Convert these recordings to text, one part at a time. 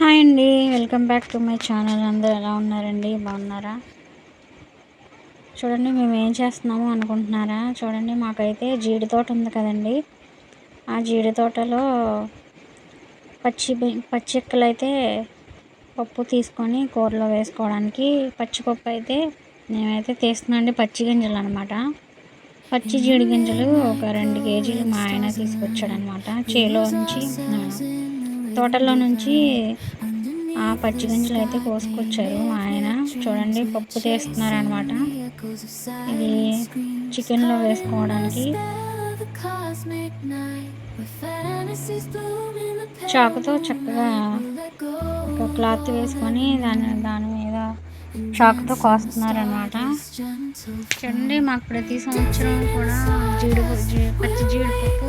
Hi అండి welcome back to my channel. అందరూ ఎలా ఉన్నారండి? బాగున్నారా? చూడండి మేము ఏం చేస్తున్నాము అనుకుంటున్నారా? చూడండి మాకైతే జీడి తోట ఉంది కదండి. ఆ జీడి తోటలో పచ్చి పచ్చిక్కలు అయితే పప్పు తీసుకొని కూరలో వేసుకోవడానికి పచ్చిపప్పు అయితే మేమైతే తీస్తున్నాండి పచ్చి గింజలు అనమాట పచ్చి జీడి గింజలు ఒక రెండు కేజీలు మా ఆయన తీసుకొచ్చాడనమాట చేలో నుంచి తోటలో నుంచి ఆ పచ్చి గింజలు అయితే కోసుకొచ్చారు ఆయన. చూడండి పప్పు తీస్తున్నారనమాట ఇది చికెన్లో వేసుకోవడానికి. చాకుతో చక్కగా ఒక క్లాత్ వేసుకొని దాని దాని మీద చాకుతో కోస్తున్నారనమాట చూడండి మాకు ప్రతి సంవత్సరం కూడా జీడిపప్పు పచ్చి జీడిపప్పు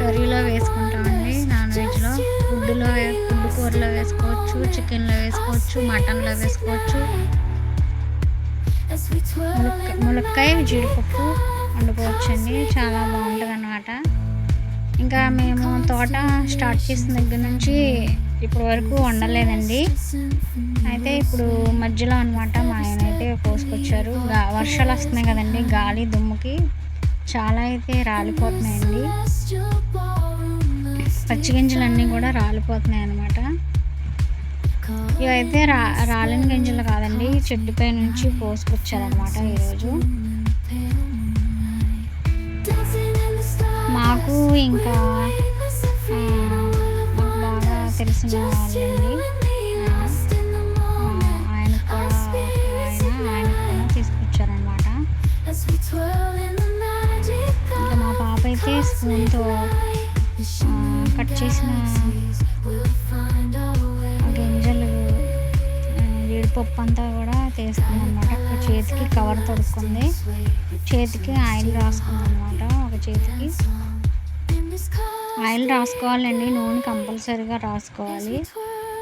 కర్రీలో వేసుకుంటాం బర్గర్లో వేసుకోవచ్చు చికెన్లో వేసుకోవచ్చు మటన్లో వేసుకోవచ్చు. ములక్కాయ జీడిపప్పు వండుకోవచ్చండి. చాలా బాగుంటుంది అన్నమాట ఇంకా మేము తోట స్టార్ట్ చేసిన దగ్గర నుంచి ఇప్పటి వరకు వండలేదండి. అయితే ఇప్పుడు మధ్యలో అనమాట మా ఆయన అయితే పోసుకొచ్చారు వర్షాలు వస్తున్నాయి కదండి గాలి దుమ్ముకి చాలా అయితే రాలిపోతున్నాయండి. పచ్చి గింజలన్నీ కూడా రాలిపోతున్నాయి అనమాట ఇవైతే రా రాలిన గింజలు కాదండి చెట్టుపై నుంచి పోసుకొచ్చారనమాట ఈరోజు. మాకు ఇంకా బాగా తెలిసిన వాళ్ళండి. ఆయన కూడా ఆయన ఆయన కూడా తీసుకొచ్చారనమాట ఇంకా మా పాప అయితే స్పూన్తో కట్ చేసిన పప్పు అంతా కూడా తీసుకుంది అనమాట ఒక చేతికి కవర్ తొడుక్కుంది. చేతికి ఆయిల్ రాసుకుంది అనమాట ఒక చేతికి ఆయిల్ రాసుకోవాలండి. నూనె కంపల్సరీగా రాసుకోవాలి.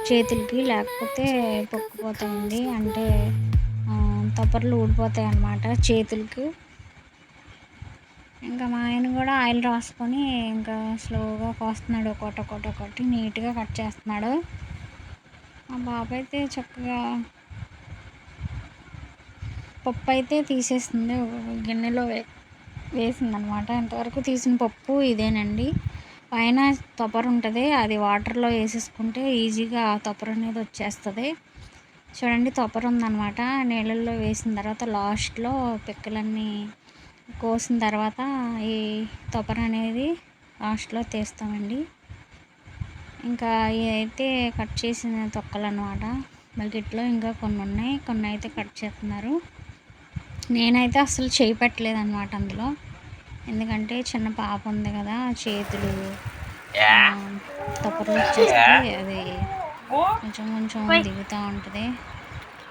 చేతులకి లేకపోతే పొక్కుపోతాయండి. అంటే తొప్పర్లు ఊడిపోతాయి అన్నమాట చేతులకి. ఇంకా మా ఆయన కూడా ఆయిల్ రాసుకొని ఇంకా స్లోగా కోస్తున్నాడు. ఒకటి ఒకటి ఒకటి నీట్గా కట్ చేస్తున్నాడు. మా బాబు అయితే చక్కగా పప్పు అయితే తీసేస్తుంది గిన్నెలో వే వేసిందనమాట. ఇంతవరకు తీసిన పప్పు ఇదేనండి. పైన తొప్పర ఉంటుంది. అది వాటర్లో వేసేసుకుంటే ఈజీగా తొప్పర అనేది వచ్చేస్తుంది. చూడండి తొప్పర ఉందనమాట. నీళ్ళల్లో వేసిన తర్వాత లాస్ట్లో పిక్కలన్నీ కోసిన తర్వాత ఈ తొపర అనేది లాస్ట్లో తీస్తామండి. ఇంకా ఇదైతే కట్ చేసిన తొక్కలు అనమాట బకెట్లో ఇంకా కొన్ని ఉన్నాయి కొన్ని అయితే కట్ చేస్తున్నారు. నేనైతే అసలు చేయి పెట్టలేదు అనమాట అందులో. ఎందుకంటే చిన్న పాప ఉంది కదా చేతులు తొప్పలు వచ్చేస్తే అది కొంచెం కొంచెం దిగుతూ ఉంటుంది.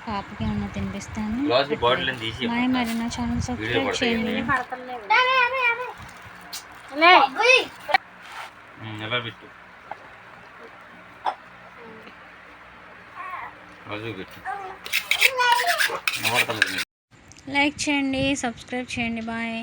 పాపకి ఏమన్నా తినిపిస్తాను. మాయ మరి నా ఛానల్ సబ్స్క్రైబ్ చేయండి లైక్ చేయండి సబ్స్క్రైబ్ చేయండి బాయ్.